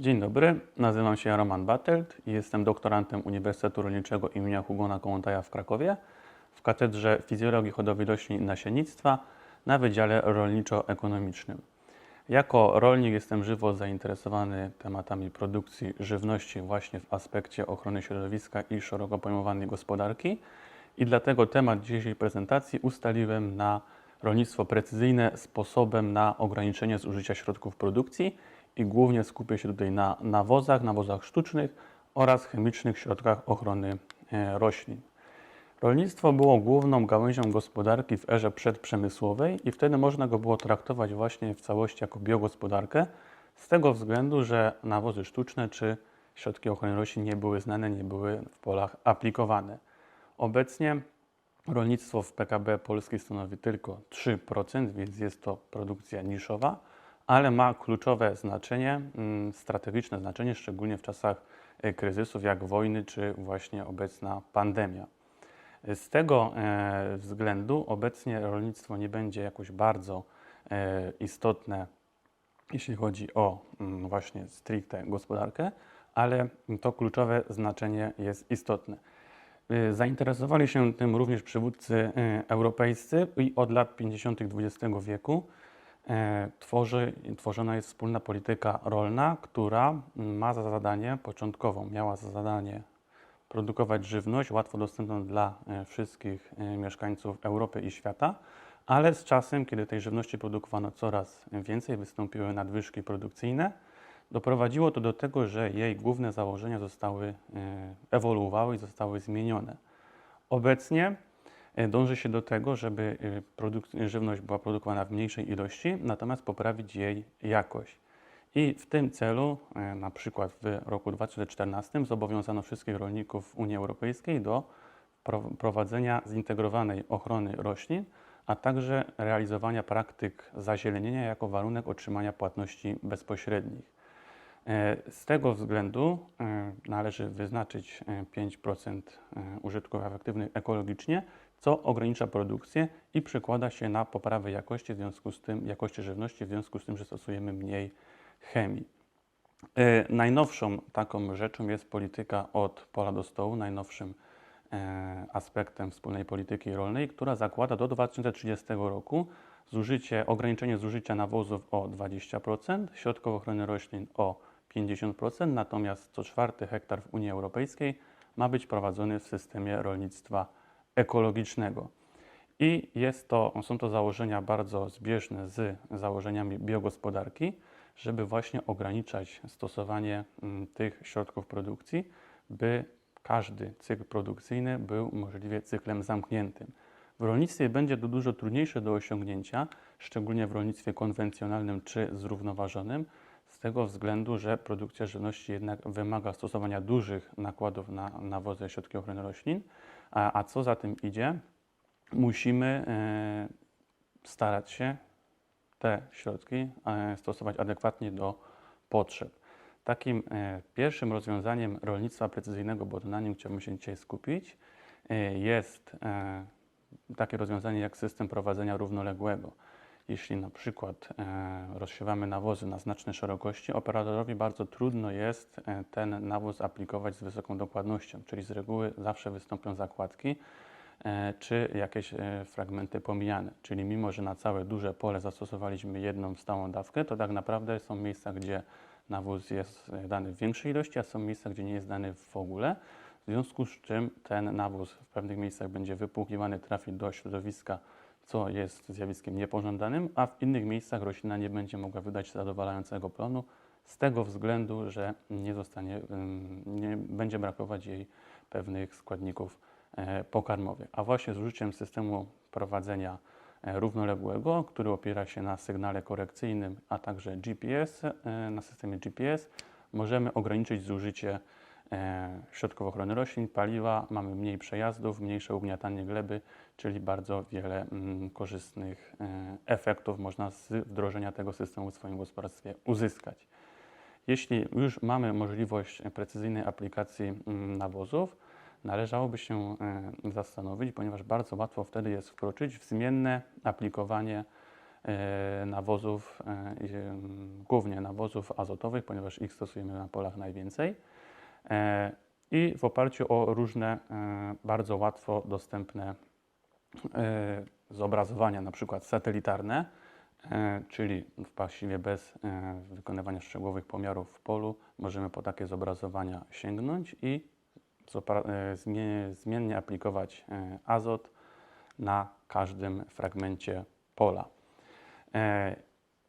Dzień dobry, nazywam się Roman Battelt i jestem doktorantem Uniwersytetu Rolniczego im. Hugona Kołłątaja w Krakowie w Katedrze Fizjologii Hodowli Roślin i Nasiennictwa na Wydziale Rolniczo-Ekonomicznym. Jako rolnik jestem żywo zainteresowany tematami produkcji żywności właśnie w aspekcie ochrony środowiska i szeroko pojmowanej gospodarki i dlatego temat dzisiejszej prezentacji ustaliłem na rolnictwo precyzyjne sposobem na ograniczenie zużycia środków produkcji i głównie skupię się tutaj na nawozach, nawozach sztucznych oraz chemicznych środkach ochrony e, roślin. Rolnictwo było główną gałęzią gospodarki w erze przedprzemysłowej i wtedy można go było traktować właśnie w całości jako biogospodarkę, z tego względu, że nawozy sztuczne czy środki ochrony roślin nie były znane, nie były w polach aplikowane. Obecnie rolnictwo w PKB Polski stanowi tylko 3%, więc jest to produkcja niszowa, ale ma kluczowe znaczenie, mm, strategiczne znaczenie, szczególnie w czasach e, kryzysów jak wojny czy właśnie obecna pandemia. Z tego e, względu obecnie rolnictwo nie będzie jakoś bardzo e, istotne, jeśli chodzi o mm, właśnie stricte gospodarkę, ale to kluczowe znaczenie jest istotne. Zainteresowali się tym również przywódcy europejscy i od lat 50. XX wieku tworzy, tworzona jest wspólna polityka rolna, która ma za zadanie początkowo, miała za zadanie produkować żywność łatwo dostępną dla e, wszystkich e, mieszkańców Europy i świata, ale z czasem, kiedy tej żywności produkowano coraz więcej, wystąpiły nadwyżki produkcyjne, doprowadziło to do tego, że jej główne założenia zostały e, ewoluowały i zostały zmienione. Obecnie e, dąży się do tego, żeby e, produk- żywność była produkowana w mniejszej ilości, natomiast poprawić jej jakość. I w tym celu, e, na przykład w roku 2014, zobowiązano wszystkich rolników Unii Europejskiej do pro- prowadzenia zintegrowanej ochrony roślin, a także realizowania praktyk zazielenienia jako warunek otrzymania płatności bezpośrednich. E, Z tego względu e, należy wyznaczyć e, 5% e, użytków efektywnych ekologicznie, co ogranicza produkcję i przekłada się na poprawę jakości, w związku z tym, jakości żywności, w związku z tym, że stosujemy mniej chemii. E, Najnowszą taką rzeczą jest polityka od pola do stołu, najnowszym e, aspektem wspólnej polityki rolnej, która zakłada do 2030 roku zużycie, ograniczenie zużycia nawozów o 20%, środków ochrony roślin o 50%, natomiast co czwarty hektar w Unii Europejskiej ma być prowadzony w systemie rolnictwa ekologicznego. I jest to, są to założenia bardzo zbieżne z założeniami biogospodarki, żeby właśnie ograniczać stosowanie mm, tych środków produkcji, by każdy cykl produkcyjny był możliwie cyklem zamkniętym. W rolnictwie będzie to dużo trudniejsze do osiągnięcia, szczególnie w rolnictwie konwencjonalnym czy zrównoważonym, z tego względu, że produkcja żywności jednak wymaga stosowania dużych nakładów na nawozy i środki ochrony roślin, a, a co za tym idzie, musimy e, starać się te środki e, stosować adekwatnie do potrzeb. Takim e, pierwszym rozwiązaniem rolnictwa precyzyjnego, bo na nim chciałbym się dzisiaj skupić, jest takie rozwiązanie jak system prowadzenia równoległego. Jeśli na przykład e, rozsiewamy nawozy na znaczne szerokości, operatorowi bardzo trudno jest e, ten nawóz aplikować z wysoką dokładnością, czyli z reguły zawsze wystąpią zakładki e, czy jakieś fragmenty pomijane. Czyli mimo, że na całe duże pole zastosowaliśmy jedną stałą dawkę, to tak naprawdę są miejsca, gdzie nawóz jest dany w większej ilości, a są miejsca, gdzie nie jest dany w ogóle. W związku z czym ten nawóz w pewnych miejscach będzie wypłukiwany, trafi do środowiska, co jest zjawiskiem niepożądanym, a w innych miejscach roślina nie będzie mogła wydać zadowalającego plonu z tego względu, że nie zostanie, nie będzie brakować jej pewnych składników e, pokarmowych. A właśnie z użyciem systemu prowadzenia e, równoległego, który opiera się na sygnale korekcyjnym, a także GPS, e, na systemie GPS, możemy ograniczyć zużycie środków ochrony roślin, paliwa, mamy mniej przejazdów, mniejsze ugniatanie gleby, czyli bardzo wiele mm, korzystnych e, efektów można z wdrożenia tego systemu w swoim gospodarstwie uzyskać. Jeśli już mamy możliwość precyzyjnej aplikacji mm, nawozów, należałoby się e, zastanowić, ponieważ bardzo łatwo wtedy jest wkroczyć w zmienne aplikowanie e, nawozów, e, em, głównie nawozów azotowych, ponieważ ich stosujemy na polach najwięcej. E, I w oparciu o różne e, bardzo łatwo dostępne e, zobrazowania, na przykład satelitarne, czyli właściwie bez wykonywania szczegółowych pomiarów w polu, możemy po takie zobrazowania sięgnąć i zmiennie aplikować azot na każdym fragmencie pola.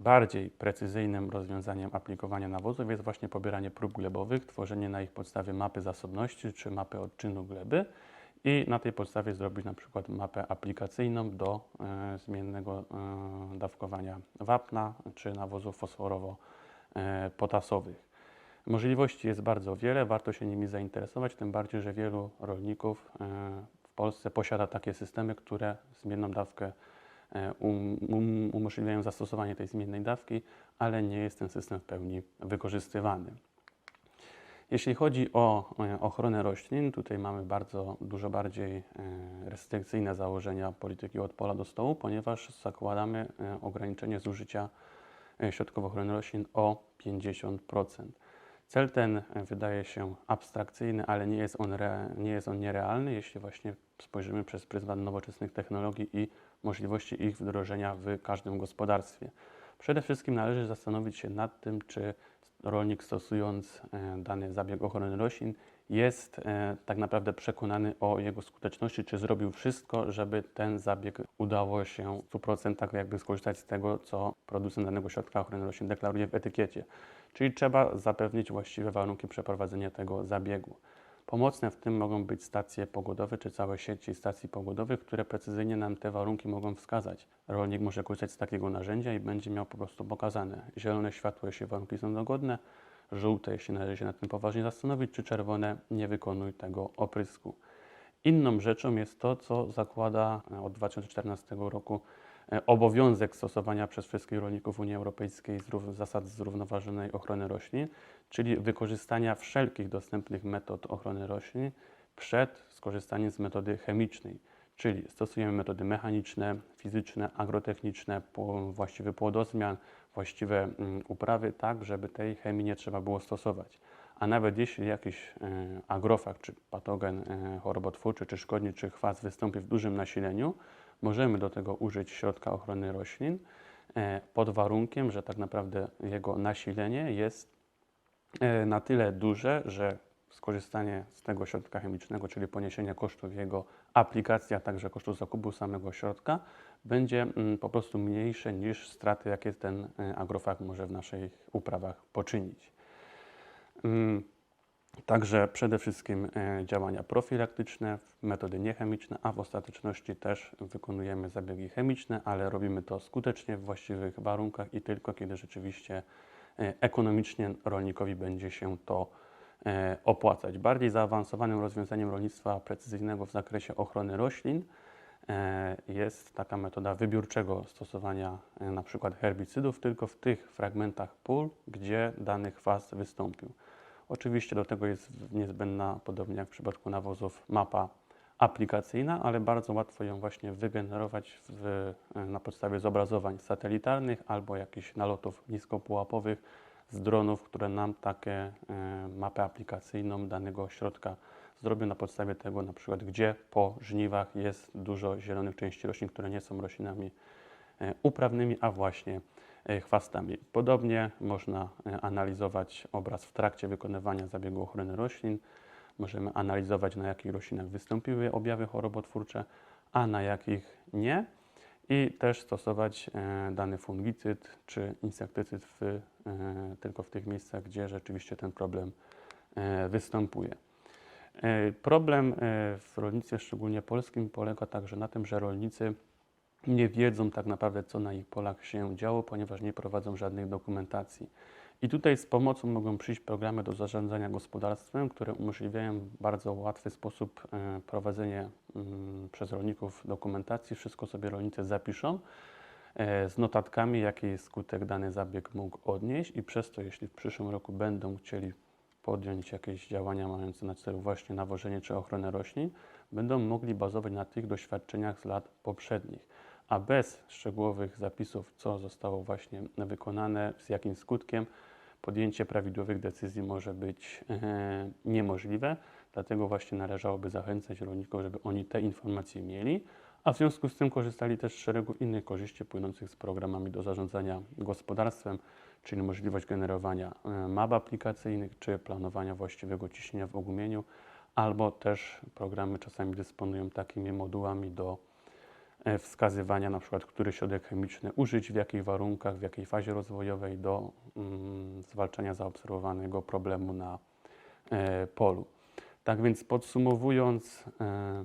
E, Bardziej precyzyjnym rozwiązaniem aplikowania nawozów jest właśnie pobieranie prób glebowych, tworzenie na ich podstawie mapy zasobności czy mapy odczynu gleby i na tej podstawie zrobić na przykład mapę aplikacyjną do e, zmiennego e, dawkowania wapna czy nawozów fosforowo-potasowych. Możliwości jest bardzo wiele, warto się nimi zainteresować, tym bardziej, że wielu rolników e, w Polsce posiada takie systemy, które zmienną dawkę e, um, um, umożliwiają zastosowanie tej zmiennej dawki, ale nie jest ten system w pełni wykorzystywany. Jeśli chodzi o e, ochronę roślin, tutaj mamy bardzo dużo bardziej e, restrykcyjne założenia polityki od pola do stołu, ponieważ zakładamy e, ograniczenie zużycia e, środków ochrony roślin o 50%. Cel ten e, wydaje się abstrakcyjny, ale nie jest on, nie jest on nierealny, jeśli właśnie spojrzymy przez pryzmat nowoczesnych technologii i możliwości ich wdrożenia w każdym gospodarstwie. Przede wszystkim należy zastanowić się nad tym, czy rolnik stosując e, dany zabieg ochrony roślin jest e, tak naprawdę przekonany o jego skuteczności, czy zrobił wszystko, żeby ten zabieg udało się w 100% jakby skorzystać z tego, co producent danego środka ochrony roślin deklaruje w etykiecie. Czyli trzeba zapewnić właściwe warunki przeprowadzenia tego zabiegu. Pomocne w tym mogą być stacje pogodowe czy całe sieci stacji pogodowych, które precyzyjnie nam te warunki mogą wskazać. Rolnik może korzystać z takiego narzędzia i będzie miał po prostu pokazane zielone światło, jeśli warunki są dogodne, żółte, jeśli należy się nad tym poważnie zastanowić, czy czerwone, nie wykonuj tego oprysku. Inną rzeczą jest to, co zakłada e, od 2014 roku e, obowiązek stosowania przez wszystkich rolników Unii Europejskiej zasad zrównoważonej ochrony roślin, czyli wykorzystania wszelkich dostępnych metod ochrony roślin przed skorzystaniem z metody chemicznej. Czyli stosujemy metody mechaniczne, fizyczne, agrotechniczne, właściwy płodozmian, właściwe mm, uprawy, tak żeby tej chemii nie trzeba było stosować. A nawet jeśli jakiś e, agrofag, czy patogen e, chorobotwórczy, czy szkodnik, czy chwast wystąpi w dużym nasileniu, możemy do tego użyć środka ochrony roślin e, pod warunkiem, że tak naprawdę jego nasilenie jest na tyle duże, że skorzystanie z tego środka chemicznego, czyli poniesienie kosztów jego aplikacji, a także kosztów zakupu samego środka, będzie mm, po prostu mniejsze niż straty, jakie ten e, agrofag może w naszych uprawach poczynić. Mm, Także przede wszystkim e, działania profilaktyczne, metody niechemiczne, a w ostateczności też wykonujemy zabiegi chemiczne, ale robimy to skutecznie w właściwych warunkach i tylko kiedy rzeczywiście e, ekonomicznie rolnikowi będzie się to e, opłacać. Bardziej zaawansowanym rozwiązaniem rolnictwa precyzyjnego w zakresie ochrony roślin e, jest taka metoda wybiórczego stosowania e, przykład herbicydów tylko w tych fragmentach pól, gdzie dany chwast wystąpił. Oczywiście do tego jest niezbędna, podobnie jak w przypadku nawozów, mapa aplikacyjna, ale bardzo łatwo ją właśnie wygenerować w, na podstawie zobrazowań satelitarnych albo jakichś nalotów niskopułapowych z dronów, które nam takie e, mapę aplikacyjną danego środka zrobią na podstawie tego na przykład, gdzie po żniwach jest dużo zielonych części roślin, które nie są roślinami e, uprawnymi, a właśnie e, chwastami. Podobnie można e, analizować obraz w trakcie wykonywania zabiegu ochrony roślin. Możemy analizować, na jakich roślinach wystąpiły objawy chorobotwórcze, a na jakich nie. I też stosować e, dany fungicyd czy insektycyd w, e, tylko w tych miejscach, gdzie rzeczywiście ten problem e, występuje. Problem w rolnictwie, szczególnie polskim, polega także na tym, że rolnicy nie wiedzą tak naprawdę, co na ich polach się działo, ponieważ nie prowadzą żadnej dokumentacji. I tutaj z pomocą mogą przyjść programy do zarządzania gospodarstwem, które umożliwiają w bardzo łatwy sposób e, prowadzenie mm, przez rolników dokumentacji. Wszystko sobie rolnicy zapiszą e, z notatkami, jaki skutek dany zabieg mógł odnieść i przez to, jeśli w przyszłym roku będą chcieli podjąć jakieś działania mające na celu właśnie nawożenie czy ochronę roślin, będą mogli bazować na tych doświadczeniach z lat poprzednich. A bez szczegółowych zapisów, co zostało właśnie wykonane, z jakim skutkiem, podjęcie prawidłowych decyzji może być e, niemożliwe. Dlatego właśnie należałoby zachęcać rolników, żeby oni te informacje mieli, a w związku z tym korzystali też z szeregu innych korzyści płynących z programami do zarządzania gospodarstwem, czyli możliwość generowania e, map aplikacyjnych czy planowania właściwego ciśnienia w ogumieniu, albo też programy czasami dysponują takimi modułami do wskazywania na przykład, który środek chemiczny użyć, w jakich warunkach, w jakiej fazie rozwojowej do mm, zwalczania zaobserwowanego problemu na e, polu. Tak więc podsumowując, e,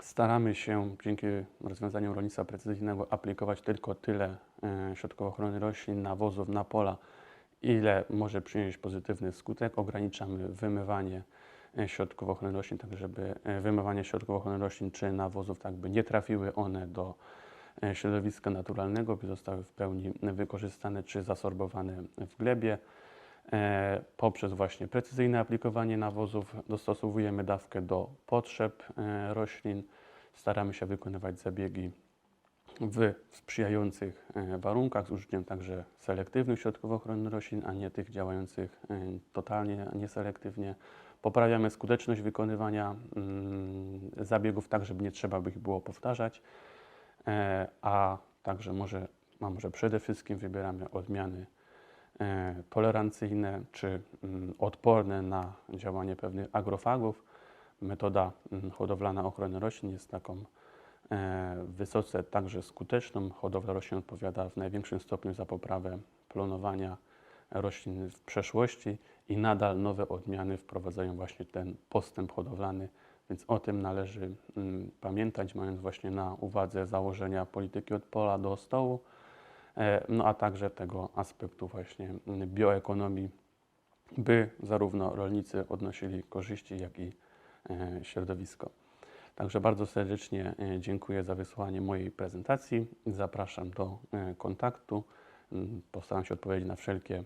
staramy się dzięki rozwiązaniom rolnictwa precyzyjnego aplikować tylko tyle e, środków ochrony roślin, nawozów na pola, ile może przynieść pozytywny skutek. Ograniczamy wymywanie e, środków ochrony roślin, tak żeby e, wymywanie środków ochrony roślin czy nawozów, tak by nie trafiły one do e, środowiska naturalnego, by zostały w pełni wykorzystane czy zasorbowane w glebie. E, Poprzez właśnie precyzyjne aplikowanie nawozów dostosowujemy dawkę do potrzeb roślin. Staramy się wykonywać zabiegi w sprzyjających warunkach z użyciem także selektywnych środków ochrony roślin, a nie tych działających totalnie nieselektywnie. Poprawiamy skuteczność wykonywania mm, zabiegów tak, żeby nie trzeba by ich było powtarzać, e, a także może, a może przede wszystkim wybieramy odmiany e, tolerancyjne czy mm, odporne na działanie pewnych agrofagów. Metoda mm, hodowlana ochrony roślin jest taką e, wysoce także skuteczną. Hodowla roślin odpowiada w największym stopniu za poprawę planowania roślin w przeszłości i nadal nowe odmiany wprowadzają właśnie ten postęp hodowlany, więc o tym należy mm, pamiętać, mając właśnie na uwadze założenia polityki od pola do stołu, e, no a także tego aspektu właśnie mm, bioekonomii, by zarówno rolnicy odnosili korzyści, jak i e, środowisko. Także bardzo serdecznie e, dziękuję za wysłuchanie mojej prezentacji. Zapraszam do kontaktu. Mm, Postaram się odpowiedzieć na wszelkie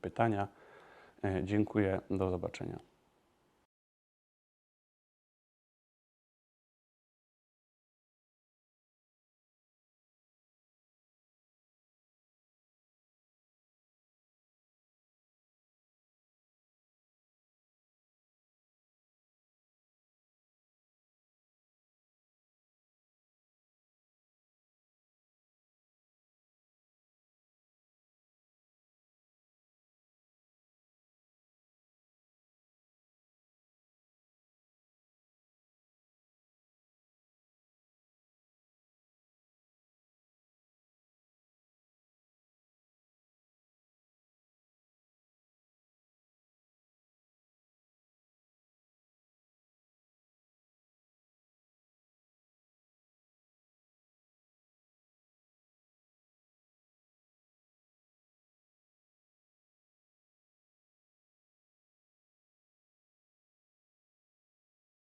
pytania. E, Dziękuję. Do zobaczenia.